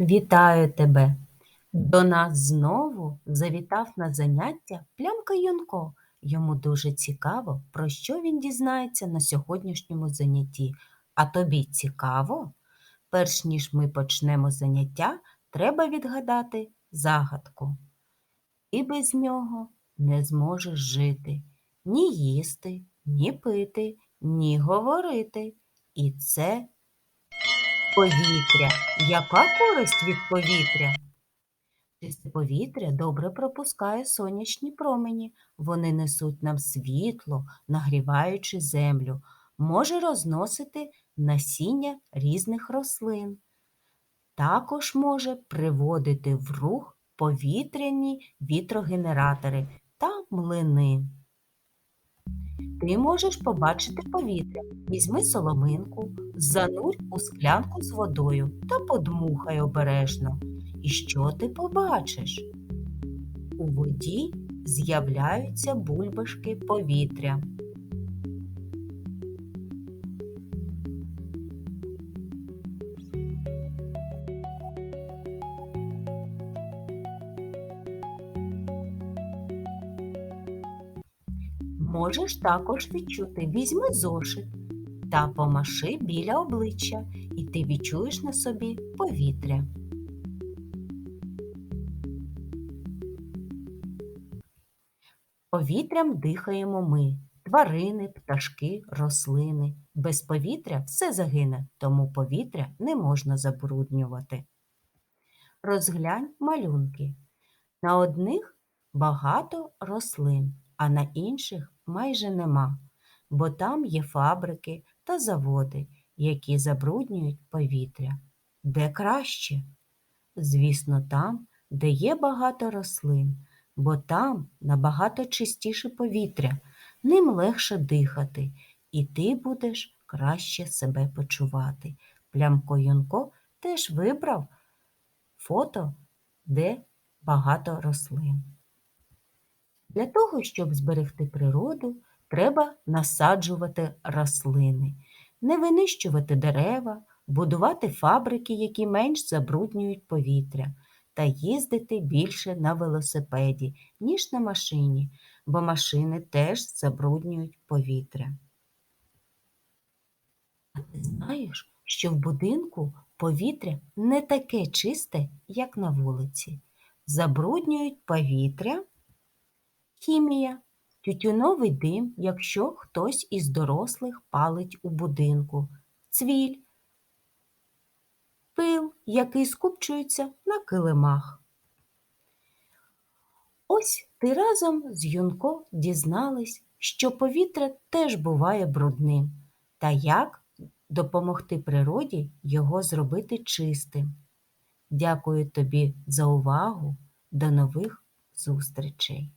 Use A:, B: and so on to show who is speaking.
A: Вітаю тебе! До нас знову завітав на заняття плямка Юнко. Йому дуже цікаво, про що він дізнається на сьогоднішньому занятті. А тобі цікаво? Перш ніж ми почнемо заняття, треба відгадати загадку. Ти без нього не зможеш жити, ні їсти, ні пити, ні говорити. І це Повітря. Яка користь від повітря? Чисте повітря добре пропускає сонячні промені. Вони несуть нам світло, нагріваючи землю, може розносити насіння різних рослин. Також може приводити в рух повітряні вітрогенератори та млини. Ти можеш побачити повітря. Візьми соломинку, занурь у склянку з водою та подмухай обережно. І що ти побачиш? У воді з'являються бульбашки повітря. Можеш також відчути, візьми зошит та помаши біля обличчя, і ти відчуєш на собі повітря. Повітрям дихаємо ми, тварини, пташки, рослини. Без повітря все загине, тому повітря не можна забруднювати. Розглянь малюнки. На одних багато рослин, а на інших майже нема, бо там є фабрики та заводи, які забруднюють повітря. Де краще? Звісно, там, де є багато рослин, бо там набагато чистіше повітря, ним легше дихати, і ти будеш краще себе почувати. Плямко Юнко теж вибрав фото, де багато рослин. Для того, щоб зберегти природу, треба насаджувати рослини, не винищувати дерева, будувати фабрики, які менш забруднюють повітря, та їздити більше на велосипеді, ніж на машині, бо машини теж забруднюють повітря. А ти знаєш, що в будинку повітря не таке чисте, як на вулиці. Забруднюють повітря Хімія тютюновий дим, якщо хтось із дорослих палить у будинку, цвіль, пил, який скупчується на килимах. Ось ти разом з Юнко дізнались, що повітря теж буває брудним, та як допомогти природі його зробити чистим. Дякую тобі за увагу. До нових зустрічей!